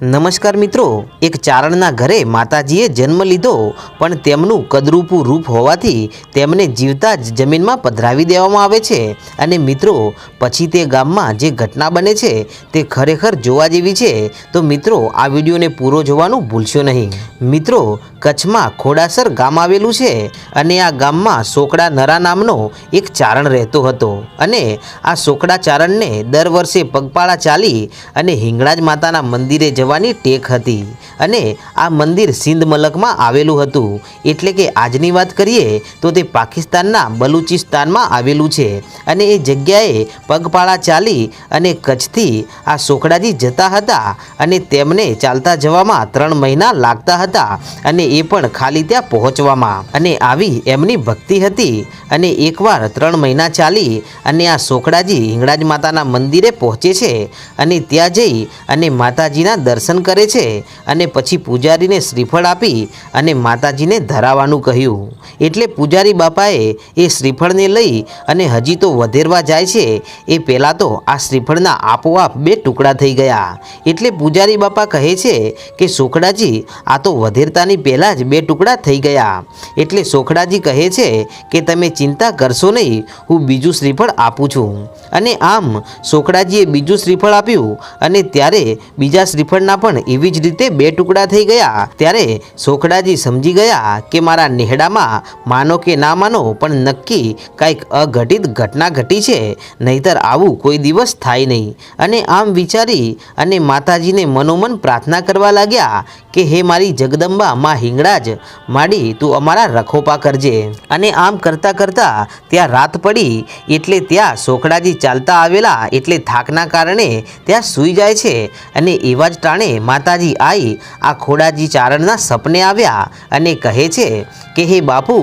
નમસ્કાર મિત્રો, એક ચારણના ઘરે માતાજીએ જન્મ લીધો, પણ તેમનું કદરૂપું રૂપ હોવાથી તેમને જીવતા જ જમીનમાં પધરાવી દેવામાં આવે છે. અને મિત્રો, પછી તે ગામમાં જે ઘટના બને છે, તે ખરેખર જોવા જેવી છે. તો મિત્રો, આ વિડીયોને પૂરો જોવાનું ભૂલશો નહીં. મિત્રો કચ્છમાં ખોડાસર ગામ આવેલું છે અને આ ગામમાં સોકડા નરા નામનો એક ચારણ રહેતો હતો. અને આ સોકડા ચારણને દર વર્ષે પગપાળા ચાલી અને હિંગળાજ માતાના મંદિરે જવાની ટેક હતી. અને આ મંદિર સિંધ મલકમાં આવેલું હતું. એટલે કે આજની વાત કરીએ તો તે પાકિસ્તાનના બલુચિસ્તાનમાં આવેલું છે. અને એ જગ્યાએ પગપાળા ચાલી અને કચ્છથી આ સોકડાજી જતા હતા અને તેમને ચાલતા જવામાં ત્રણ મહિના લાગતા હતા. અને એ પણ ખાલી ત્યાં પહોંચવામાં. અને આવી એમની ભક્તિ હતી અને એકવાર ત્રણ મહિના ચાલી અને આ સોકડાજી હિંગળાજ માતાના મંદિરે પહોંચે છે અને ત્યાં જઈ અને માતાજીના દર્શન કરે છે અને પછી પૂજારીને શ્રીફળ આપી અને માતાજીને ધરાવવાનું કહ્યું. એટલે પૂજારી બાપાએ એ શ્રીફળને લઈ અને હજી તો વધેરવા જાય છે. એ પહેલાં તો આ શ્રીફળના આપોઆપ બે ટુકડા થઈ ગયા. એટલે પૂજારી બાપા કહે છે કે સોકડાજી આ તો વધેરતાની પહેલાં જ બે ટુકડા થઈ ગયા. એટલે સોખડાજી કહે છે કે તમે ચિંતા કરશો નહીં, હું બીજું શ્રીફળ આપું છું. અને આમ સોખડાજીએ બીજું શ્રીફળ આપ્યું અને ત્યારે બીજા શ્રીફળના પણ એવી જ રીતે બે ટુકડા થઈ ગયા. ત્યારે સોખડાજી સમજી ગયા કે મારા નેહડામાં માનો કે ના માનો પણ નક્કી કાંઈક અઘટિત ઘટના ઘટી છે, નહીતર આવું કોઈ દિવસ થાય નહીં. અને આમ વિચારી અને માતાજીને મનોમન પ્રાર્થના કરવા લાગ્યા કે હે મારી જગદંબા, માં હિંગળાજ, માડી, તું અમારા રખોપા કરજે. અને આમ કરતાં કરતાં ત્યાં રાત પડી, એટલે ત્યાં સોખડાજી ચાલતા આવેલા, એટલે થાકના કારણે ત્યાં સૂઈ જાય છે. અને એવા જ ટાણે માતાજી આવી આ ખોડાજી ચારણના સપને આવ્યા અને કહે છે કે, હે બાપુ,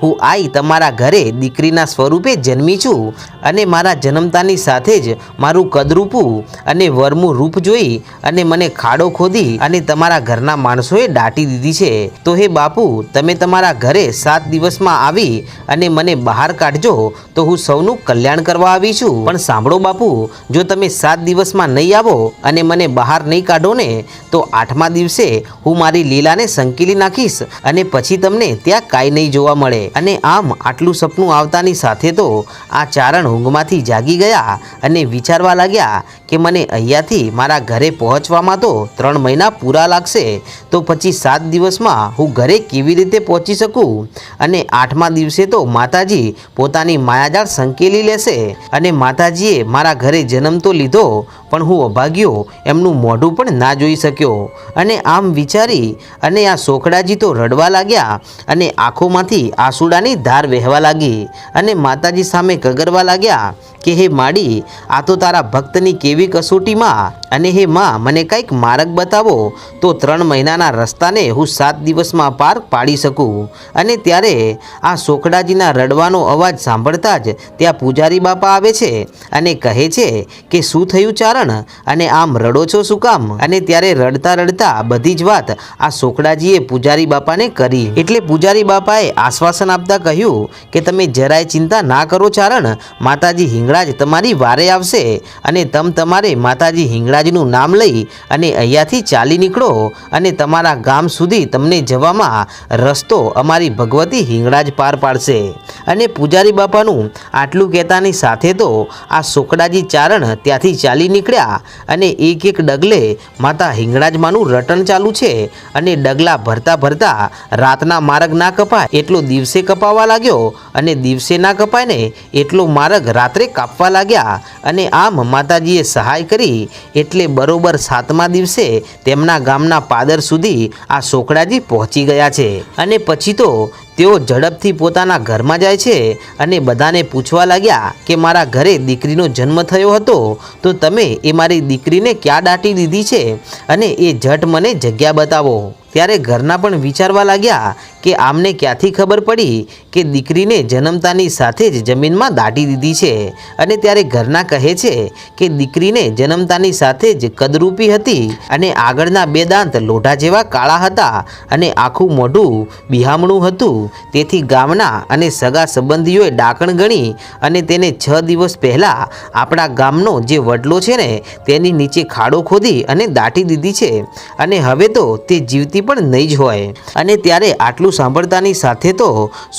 હું આઈ તમારા ઘરે દીકરીના સ્વરૂપે જન્મી છું અને મારા જન્મતાની સાથે જ મારું કદરૂપું અને વરમું રૂપ જોઈ અને મને ખાડો ખોદી અને તમારા ઘરના માણસોએ દાટી દીધી છે. તો હે બાપુ, તમે તમારા ઘરે સાત દિવસમાં આવી અને મને બહાર કાઢજો, તો હું સૌનું કલ્યાણ કરવા આવી છું. પણ સાંભળો બાપુ, જો તમે સાત દિવસમાં નહીં આવો અને મને બહાર નહીં કાઢો ને, તો આઠમા દિવસે હું મારી લીલાને સંકેલી નાખીશ અને પછી તમને ત્યાં કાંઈ નહીં જોવા મળે. અને આમ આટલું સપનું આવતાની સાથે તો આ ચારણ ઊંઘમાંથી જાગી ગયા અને વિચારવા લાગ્યા કે મને અહીંયાથી મારા ઘરે પહોંચવામાં તો ત્રણ મહિના પૂરા લાગશે, તો પછી સાત દિવસમાં હું ઘરે કેવી રીતે પહોંચી શકું? અને આઠમા દિવસે તો માતાજી પોતાની માયાજાળ સંકેલી લેશે અને માતાજીએ મારા ઘરે જન્મ તો લીધો, પણ હું અભાગ્યો એમનું મોઢું પણ ના જોઈ શક્યો. અને આમ વિચારી અને આ સોખડાજી તો રડવા લાગ્યા અને આંખોમાંથી આંસુડાની ધાર વહેવા લાગી અને માતાજી સામે ગગરવા લાગ્યા કે, હે માડી, આ તો તારા ભક્તની કેવી કસોટીમાં અને હે માં, મને કંઈક માર્ગ બતાવો તો ત્રણ મહિનાના રસ્તાને હું સાત દિવસમાં પાર પાડી શકું. અને ત્યારે આ સોખડાજીના રડવાનો અવાજ સાંભળતા જ ત્યાં પૂજારી બાપા આવે છે અને કહે છે કે, શું થયું ચારણ? અને આમ રડો છો શું કામ? અને ત્યારે રડતા રડતા બધી જ વાત આ સોખડાજીએ પૂજારી બાપાને કરી. એટલે પૂજારી બાપાએ આશ્વાસન આપતા કહ્યું કે, તમે જરાય ચિંતા ના કરો ચારણ. માતાજી હિંગળાજ તમારી વારે આવશે અને તમ તમારે માતાજી હિંગળાજનું નામ લઈ અને અહીંયાથી ચાલી નીકળો અને તમારા ગામ સુધી તમને જવામાં રસ્તો અમારી ભગવતી હિંગળાજ પાર પાડશે. અને પૂજારી બાપાનું આટલું કહેતાની સાથે તો આ સોકડાજી ચારણ ત્યાંથી ચાલી નીકળ્યા અને એક એક ડગલે માતા હિંગળાજમાંનું રટણ ચાલુ છે અને ડગલા ભરતા ભરતા રાતના માર્ગ ના કપાય એટલો દિવસે કપાવા લાગ્યો અને દિવસે ના કપાય ને એટલો માર્ગ રાત્રે કાપવા લાગ્યા અને આમ માતાજીએ સહાય કરી એટલે બરોબર સાતમા દિવસે તેમના ગામના પાદર સુધી આ સોકડાજી પહોંચી ગયા છે. અને પછી તો તેઓ ઝડપથી પોતાના ઘરમાં જાય છે અને બધાને પૂછવા લાગ્યા કે મારા ઘરે દીકરીનો જન્મ થયો હતો તો તમે એ મારી દીકરીને ક્યાં દાટી દીધી છે અને એ ઝટ મને જગ્યા બતાવો. ત્યારે ઘરના પણ વિચારવા લાગ્યા કે આમને ક્યાંથી ખબર પડી કે દીકરીને જન્મતાની સાથે જ જમીનમાં દાટી દીધી છે. અને ત્યારે ઘરના કહે છે કે દીકરીને જન્મતાની સાથે જ કદરૂપી હતી અને આગળના બે દાંત લોઢા જેવા કાળા હતા અને આખું મોઢું બિહામણું હતું. તેથી ગામના અને સગા સંબંધીઓએ ડાકણ ગણી અને તેને છ દિવસ પહેલાં આપણા ગામનો જે વડલો છે ને, તેની નીચે ખાડો ખોદી અને દાટી દીધી છે. અને હવે તો તે જીવતી પણ નહીં જ હોય. અને ત્યારે આટલું સાંભળતાની સાથે તો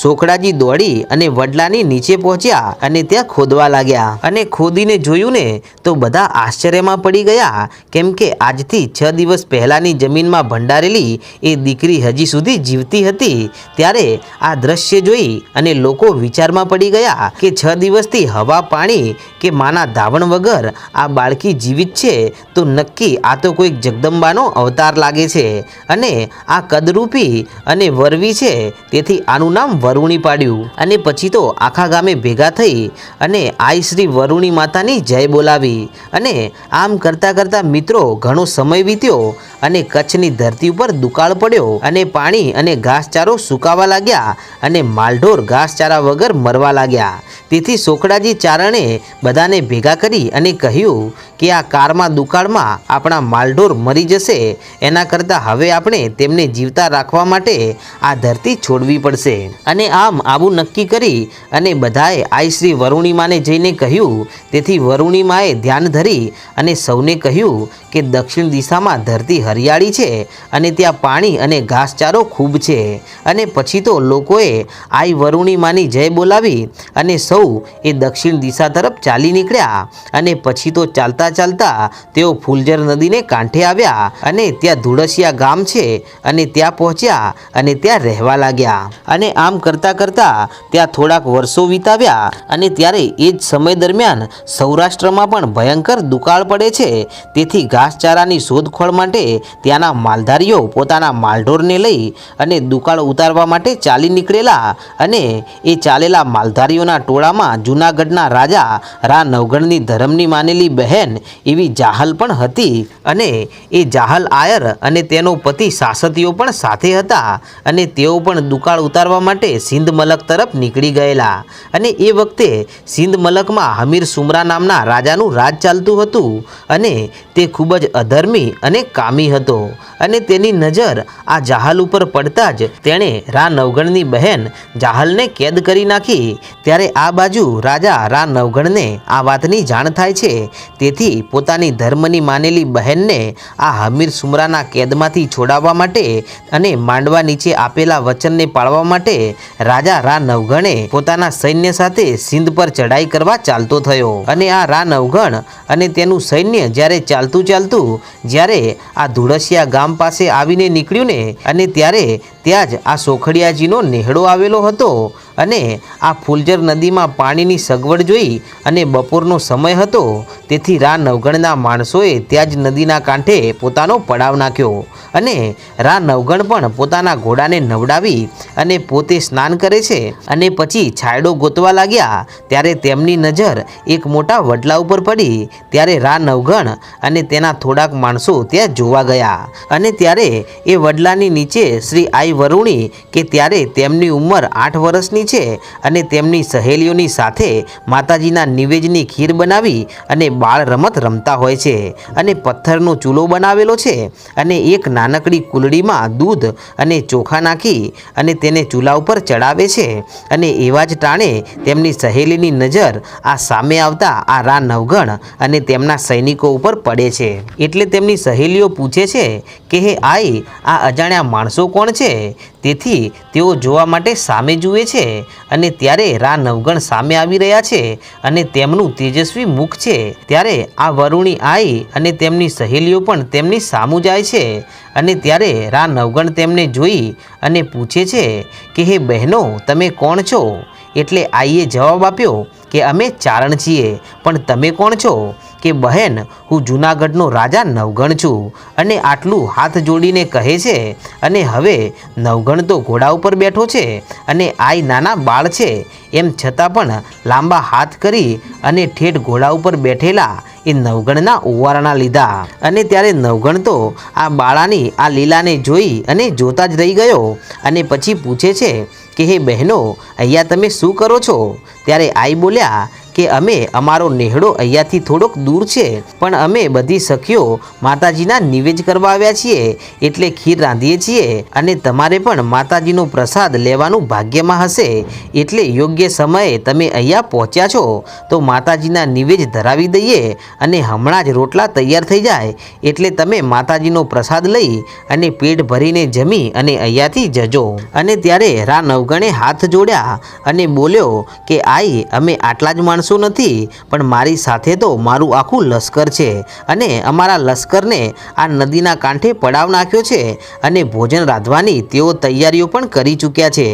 સોખડાજી દોડી અને વડલાની નીચે પહોંચ્યા અને ત્યાં ખોદવા લાગ્યા. અને ખોદીને જોયું ને, તો બધા આશ્ચર્યમાં પડી ગયા, કેમ કે આજથી છ દિવસ પહેલાંની જમીનમાં ભંડારેલી એ દીકરી હજી સુધી જીવતી હતી. ત્યારે આ દ્રશ્ય જોઈ અને લોકો વિચારમાં પડી ગયા કે છ દિવસથી હવા, પાણી કે માના ધાવણ વગર આ બાળકી જીવિત છે, તો નક્કી આ તો કોઈક જગદંબાનો અવતાર લાગે છે. અને આ કદરૂપી અને વરવી છે. તેથી આનું નામ વરુણી પાડ્યું. અને પછી તો આખા ગામે ભેગા થઈ અને આઈ શ્રી વરુણી માતાની જય બોલાવી. અને આમ કરતાં કરતાં મિત્રો ઘણો સમય વીત્યો અને કચ્છની ધરતી ઉપર દુકાળ પડ્યો. અને પાણી અને ઘાસચારો સુકાવા લાગ્યા અને માલઢોર ઘાસચારા વગર મરવા લાગ્યા. તેથી સોકડાજી ચારણે બધાને ભેગા કરી અને કહ્યું કે આ કારમાં દુકાળમાં આપણા માલઢોર મરી જશે. એના કરતાં હવે આપણે તેમને જીવતા રાખવા માટે આ ધરતી છોડવી પડશે. અને આમ આવું નક્કી કરી અને બધાએ આઈ શ્રી વરુણિમાને જઈને કહ્યું, તેથી વરુણિમાએ ધ્યાન ધરી અને સૌને કહ્યું કે દક્ષિણ દિશામાં ધરતી હરિયાળી છે અને ત્યાં પાણી અને ઘાસચારો ખૂબ છે. અને પછી તો લોકોએ આઈ વરુણિમાની જય બોલાવી અને સૌ એ દક્ષિણ દિશા તરફ ચાલી નીકળ્યા. અને પછી તો ચાલતા ચાલતા તેઓ ફૂલજર નદીને કાંઠે આવ્યા અને ત્યાં ધુળસિયા ગામ છે અને ત્યાં પહોંચ્યા અને ત્યાં રહેવા લાગ્યા. અને આમ કરતાં કરતાં ત્યાં થોડાક વર્ષો વિતાવ્યા અને ત્યારે એ જ સમય દરમિયાન સૌરાષ્ટ્રમાં પણ ભયંકર દુકાળ પડે છે. તેથી ઘાસચારાની શોધખોળ માટે ત્યાંના માલધારીઓ પોતાના માલઢોરને લઈ અને દુકાળ ઉતારવા માટે ચાલી નીકળેલા અને એ ચાલેલા માલધારીઓના ટોળામાં જૂનાગઢના રાજા રા નવગણની ધર્મની માનેલી બહેન એવી જાહલ પણ હતી અને એ જાહલ આયર અને તેનો પતિ સાસતીઓ પણ સાથે હતા અને તેઓ પણ દુકાળ ઉતારવા માટે સિંધ મલક તરફ નીકળી ગયેલા. અને એ વખતે સિંધ મલકમાં હમીર સુમરા નામના રાજાનું રાજ ચાલતું હતું અને તે ખૂબ જ અધર્મી અને કામી હતો. અને તેની નજર આ જાહલ ઉપર પડતા જ તેણે રા નવગણની બહેન જાહલને કેદ કરી નાખી. ત્યારે આ બાજુ રાજા રા નવગણને આ વાતની જાણ થાય છે. તેથી પોતાની ધર્મની માનેલી બહેનને આ હમીર સુમરાના કેદમાંથી છોડાવવા માટે અને માંડવા નીચે આપેલા વચનને પાળવા માટે રાજા રા નવગણે પોતાના સૈન્ય સાથે સિંધ પર ચઢાઈ કરવા ચાલતો થયો. અને આ રા નવગણ અને તેનું સૈન્ય જ્યારે ચાલતું ચાલતું જ્યારે આ ધુળસિયા ગામ પાસે આવીને નીકળ્યું ને અને ત્યારે ત્યાં જ આ સોખડિયાજીનો નેહડો આવેલો હતો અને આ ફૂલજર નદીમાં પાણીની સગવડ જોઈ અને બપોરનો સમય હતો, તેથી રા નવગણના માણસોએ ત્યાં જ નદીના કાંઠે પોતાનો પડાવ નાખ્યો અને રા નવગણ પણ પોતાના ઘોડાને નવડાવી અને પોતે સ્નાન કરે છે અને પછી છાયડો ગોતવા લાગ્યા, ત્યારે તેમની નજર એક મોટા વડલા ઉપર પડી, ત્યારે રા નવગણ અને તેના થોડાક માણસો ત્યાં જોવા ગયા અને ત્યારે એ વડલાની નીચે શ્રી આઈ વરુણી કે ત્યારે તેમની ઉંમર આઠ વર્ષની છે અને તેમની સહેલીઓની સાથે માતાજીના નિવેજની ખીર બનાવી અને બાળ રમત રમતા હોય છે અને પથ્થરનો ચૂલો બનાવેલો છે અને એક નાનકડી કુલડીમાં દૂધ અને ચોખા નાખી અને તેને ચૂલા ઉપર ચડાવે છે અને એવા જ ટાણે તેમની સહેલીની નજર આ સામે આવતા આ રા નવગણ અને તેમના સૈનિકો ઉપર પડે છે. એટલે તેમની સહેલીઓ પૂછે છે કે, હે આઈ, આ અજાણ્યા માણસો કોણ છે? તેથી તેઓ જોવા માટે સામે જુએ છે અને ત્યારે રા નવગણ સામે આવી રહ્યા છે અને તેમનું તેજસ્વી મુખ છે. ત્યારે આ વરુણી આઈ અને તેમની સહેલીઓ પણ તેમની સામું જાય છે અને ત્યારે રા નવગણ તેમને જોઈ અને પૂછે છે કે, હે બહેનો, તમે કોણ છો? એટલે આઈએ જવાબ આપ્યો કે, અમે ચારણ છીએ, પણ તમે કોણ છો? કે બહેન, હું જૂનાગઢનો રાજા નવગણ છું અને આટલું હાથ જોડીને કહે છે અને હવે નવગણ તો ઘોડા ઉપર બેઠો છે અને આઈ નાના બાળ છે. એમ છતાં પણ લાંબા હાથ કરી અને ઠેઠ ઘોડા ઉપર બેઠેલા એ નવગણના ઓવારણા લીધા. અને ત્યારે નવગણ તો આ બાળાની આ લીલાને જોઈ અને જોતા જ રહી ગયો અને પછી પૂછે છે કે, હે બહેનો, અહીંયા તમે શું કરો છો? ત્યારે આઈ બોલ્યા કે અમે અમારો નેહડો અહીંયાથી થોડોક દૂર છે, પણ અમે બધી સખીઓ માતાજીના નિવેદ કરવા આવ્યા છીએ, એટલે ખીર રાંધીએ છીએ અને તમારે પણ માતાજીનો પ્રસાદ લેવાનું ભાગ્યમાં હશે, એટલે યોગ્ય સમયે તમે અહીંયા પહોંચ્યા છો. તો માતાજીના નિવેદ ધરાવી દઈએ અને હમણાં જ રોટલા તૈયાર થઈ જાય, એટલે તમે માતાજીનો પ્રસાદ લઈ અને પેટ ભરીને જમી અને અહીંયાથી જજો. અને ત્યારે રા નવગણે હાથ જોડ્યા અને બોલ્યો કે, આઈ, અમે આટલા જ માણસો નથી, પણ મારી સાથે તો મારું આખું લશ્કર છે અને અમારા લશ્કરને આ નદીના કાંઠે પડાવ નાખ્યો છે અને ભોજન રાંધવાની તેઓ તૈયારીઓ પણ કરી ચૂક્યા છે.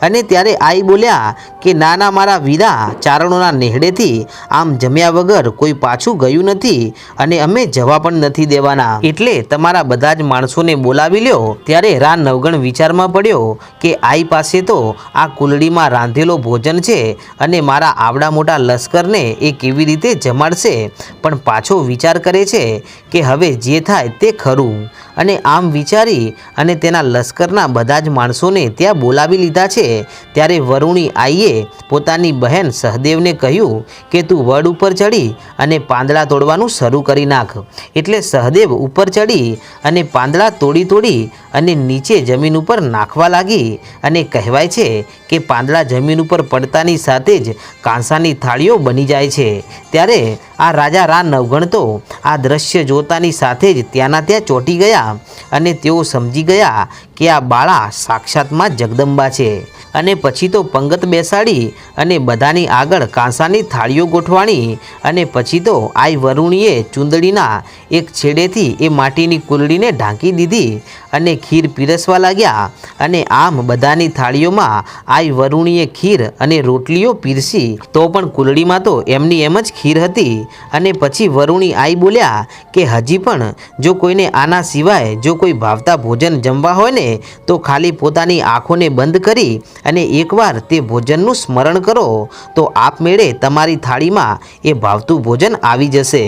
અને ત્યારે આઈ બોલ્યા કે, નાના મારા વીરા ચારણોના નેહડેથી આમ જમ્યા વગર કોઈ પાછું ગયું નથી અને અમે જવા પણ નથી દેવાના. એટલે તમારા બધા જ માણસોને બોલાવી લ્યો. ત્યારે રા નવગણ વિચારમાં પડ્યો કે, આઈ પાસે તો આ કુલડીમાં રાંધેલો ભોજન છે અને મારા આવડા મોટા લશ્કરને એ કેવી રીતે જમાડશે? પણ પાછો વિચાર કરે છે કે હવે જે થાય તે ખરું. અને આમ વિચારી અને તેના લશ્કરના બધા જ માણસોને ત્યાં બોલાવી લીધા છે. ત્યારે વરુણી આઈએ પોતાની બહેન સહદેવને કહ્યું કે તું વડ ઉપર ચડી અને પાંદડા તોડવાનું શરૂ કરી નાખ. એટલે સહદેવ ઉપર ચડી અને પાંદડા તોડી તોડી અને નીચે જમીન ઉપર નાખવા લાગી અને કહેવાય છે કે પાંદડા જમીન ઉપર પડતાની સાથે જ કાંસાની થાળીઓ બની જાય છે. ત્યારે આ રાજા રા નવગણતો આ દ્રશ્ય જોતાની સાથે જ ત્યાંના ત્યાં ચોંટી ગયા અને તેઓ સમજી ગયા કે આ બાળા સાક્ષાતમાં જગદંબા છે. અને પછી તો પંગત બેસાડી અને બધાની આગળ કાંસાની થાળીઓ ગોઠવાણી અને પછી તો આઈ વરુણીએ ચૂંદડીના એક છેડેથી એ માટીની કુલડીને ઢાંકી દીધી અને ખીર પીરસવા લાગ્યા અને આમ બધાની થાળીઓમાં આઈ વરુણીએ ખીર અને રોટલીઓ પીરસી. તો પણ કુલડીમાં તો એમની એમ જ ખીર હતી. અને પછી વરુણી આઈ બોલ્યા કે હજી પણ જો કોઈને આના સિવાય જો કોઈ ભાવતા ભોજન જમવા હોય ને તો ખાલી પોતાની આંખોને બંધ કરી અને એકવાર તે ભોજનનું સ્મરણ કરો, તો આપમેળે તમારી થાળીમાં એ ભાવતું ભોજન આવી જશે.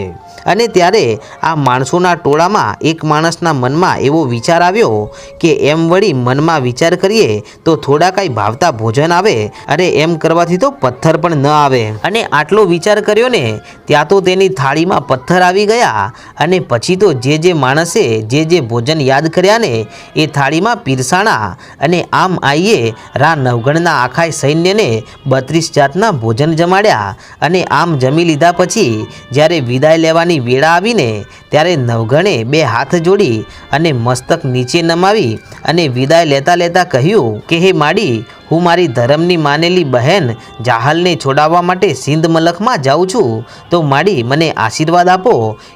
અને ત્યારે આ માણસોના ટોળામાં એક માણસના મનમાં એવો વિચાર આવ્યો કે એમ વળી મનમાં વિચાર કરીએ તો થોડા કાંઈ ભાવતા ભોજન આવે, અરે એમ કરવાથી તો પથ્થર પણ ન આવે. અને આટલો વિચાર કર્યો ને, ત્યાં તો તેની થાળીમાં પથ્થર આવી ગયા અને પછી તો જે જે માણસે જે જે ભોજન યાદ કર્યા ને, એ થાળીમાં પીરસાણા અને આમ આઈએ રા નવગણના આખા સૈન્યને બત્રીસ જાતના ભોજન જમાડ્યા અને આમ જમી લીધા પછી જ્યારે વિદાય લેવાની વેળા આવીને ત્યારે નવગણે બે હાથ જોડી અને મસ્તક નીચે નમાવી અને વિદાય લેતા લેતા કહ્યું કે, હે માડી હું મારી ધર્મની માનેલી બહેન જાહલને છોડાવવા માટે સિંધ મલકમાં જાઉં છું. તો માડી મને આશીર્વાદ આપો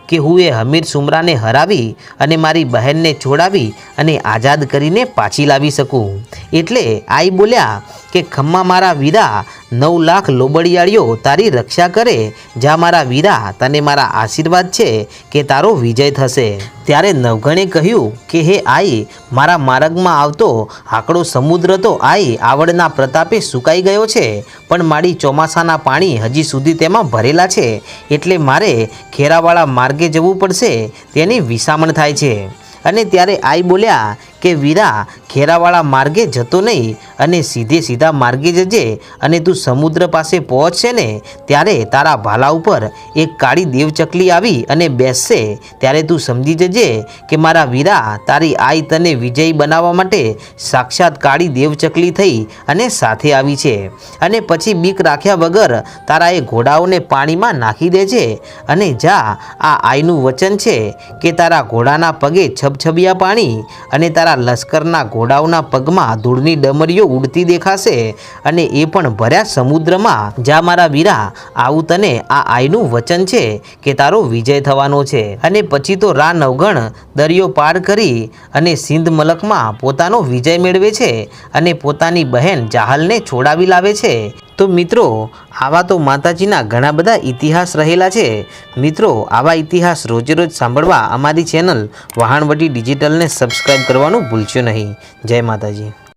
કે હું એ હમીર સુમરાને હરાવી અને મારી બહેનને છોડાવી અને આઝાદ કરીને પાછી લાવી શકું. એટલે આઈ બોલ્યા કે ખમ્મા મારા વીરા, નવ લાખ લોબડિયાળીઓ તારી રક્ષા કરે જ્યાં મારા વીરા, તને મારા આશીર્વાદ છે કે તારો વિજય થશે. ત્યારે નવગણે કહ્યું કે, હે આઈ, મારા માર્ગમાં આવતો આકડો સમુદ્ર તો આઈ આવડના પ્રતાપે સુકાઈ ગયો છે, પણ મારી ચોમાસાના પાણી હજી સુધી તેમાં ભરેલા છે, એટલે મારે ખેરાવાળા માર્ગે જવું પડશે, તેની વિસામણ થાય છે. અને ત્યારે આઈ બોલ્યા કે, વીરા ખેરાવાળા માર્ગે જતો નહીં અને સીધે સીધા માર્ગે જજે અને તું સમુદ્ર પાસે પહોંચશે ને, ત્યારે તારા ભાલા ઉપર એક કાળી દેવચકલી આવી અને બેસશે. ત્યારે તું સમજી જજે કે, મારા વીરા, તારી આઈ તને વિજયી બનાવવા માટે સાક્ષાત કાળી દેવચકલી થઈ અને સાથે આવી છે. અને પછી બીક રાખ્યા વગર તારા એ ઘોડાઓને પાણીમાં નાખી દેજે. અને જા, આ આઈનું વચન છે કે, તારા ઘોડાના પગે છબછબિયા પાણી અને તારા લશ્કરના ઘોડાઓના પગમાં ધૂળની ડમરીઓ ઉડતી દેખાશે અને એ પણ ભર્યા સમુદ્રમાં. જા મારા વીરા, આવું તને આ આઈનું વચન છે કે તારો વિજય થવાનો છે. અને પછી તો રા નવગણ દરિયો પાર કરી અને સિંધ મલકમાં પોતાનો વિજય મેળવે છે અને પોતાની બહેન જાહલને છોડાવી લાવે છે. તો મિત્રો, આવા તો માતાજીના ઘણા બધા ઇતિહાસ રહેલા છે. મિત્રો, આવા ઇતિહાસ રોજે રોજ સાંભળવા અમારી ચેનલ વહાણવટી ડિજિટલને સબસ્ક્રાઈબ કરવાનું ભૂલશો નહીં. જય માતાજી.